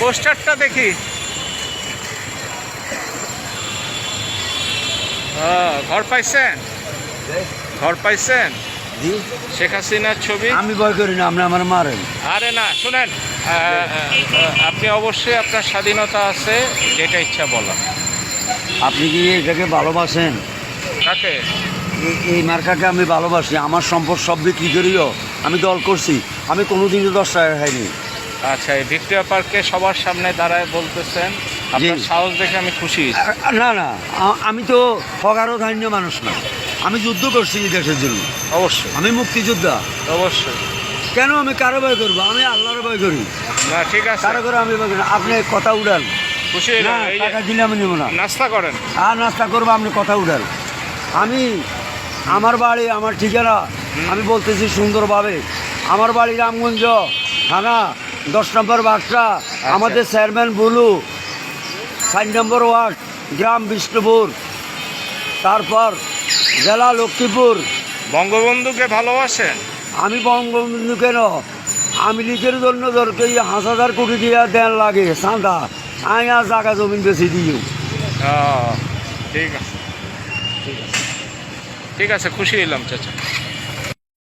পোস্টারটা দেখি। ঘর পাইছেন? ঘর পাইছেন? শেখ হাসিনার ছবি? আমি ভয় করি না আপনি আমার মারেন। আরে না শুনেন আপনি অবশ্যই আপনার স্বাধীনতা আছে যেটা ইচ্ছা বলা আপনি কি এটাকে ভালোবাসেন? কাকে? এই- এই মার্কাকে আমি ভালোবাসি আমার সম্পদ সব বিক্রি করিও। আমি দল করছি আমি কোনোদিনও দশ টাকা খাইনি। আচ্ছা এই ভিক্টোরিয়া পার্কে সবার সামনে দাঁড়ায় বলতেছেন। আপনার সাহস দেখে আমি খুশি না না আমি তো ফগারও ধান্য মানুষ না। আমি যুদ্ধ করছি এই দেশের জন্য। অবশ্যই। আমি মুক্তিযোদ্ধা। অবশ্যই। কেন আমি কারও ভয় করব? আমি আল্লাহর ভয় করি। না ঠিক আছে। কারও করে আমি ভয় করি আপনি কথা উড়ান। খুশি টাকা দিলে আমি নেব না। নাস্তা করেন। আর নাস্তা করব আপনি কথা উঠান আমি আমার বাড়ি আমার ঠিকানা আমি বলতেছি সুন্দরভাবে। আমার বাড়ি রামগঞ্জ থানা। দশ নম্বর বাক্সা আমাদের চেয়ারম্যান বুলু সাত নম্বর ওয়ার্ড গ্রাম বিষ্ণুপুর। তারপর জেলা লক্ষ্মীপুর। বঙ্গবন্ধুকে ভালোবাসেন আমি বঙ্গবন্ধু কেন আমি নিজের জন্য দরকার হাজার হাজার কোটি দিয়া দেন লাগে চাঁদা আর জায়গা জমিন বেশি দিও আহ, ঠিক আছে। ঠিক আছে। ঠিক আছে খুশি হইলাম চাচা।